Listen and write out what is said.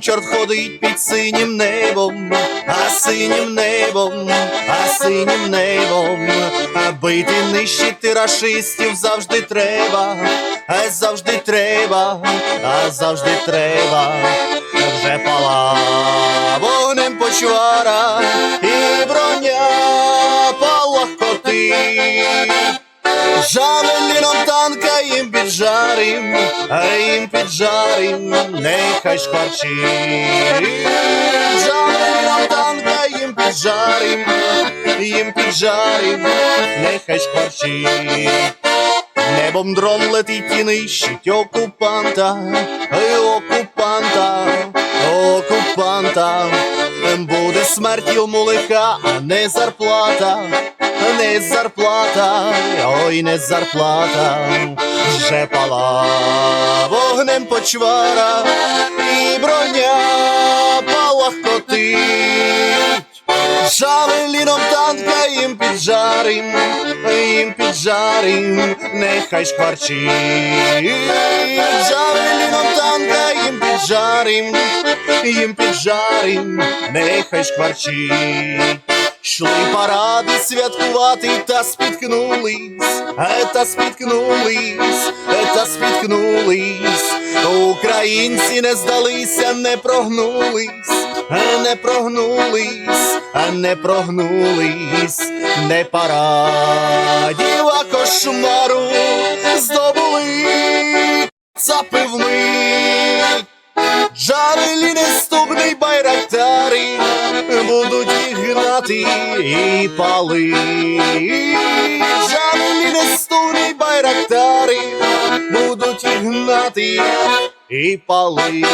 чорт ходить під синім небом, а синім небом, а синім небом, а бити нищити рашистів завжди треба, а завжди треба, а завжди треба, вже пала вогнем почвара і броня палахкотить. Жавеліном танка їм піджарим, а їм піджарим, нехай шкварчить. Жавеліном танка їм піджарим, їм піджарим, нехай шкварчить. Небом дрон летить і нищить окупанта, окупанта, окупанта. Буде смерть йому лиха, а не зарплата, не зарплата, ой, не зарплата, вже пала вогнем почвара і броня палахкотить. Жавеліном танка їм піджарим, їм піджарим, нехай шкварчить. Жавеліном танка їм піджарим, їм піджарим, нехай шкварчить. Шли паради святкувати та спіткнулись, та спіткнулись, та спіткнулись. Українці не здалися, не прогнулись, не прогнулись, не прогнулись, не парадів, а кошмару здобули цапи вмить. Джавелі неступний байрактари будуть їх гнати і пали. Джавелі неступний байрактари будуть їх гнати і пали.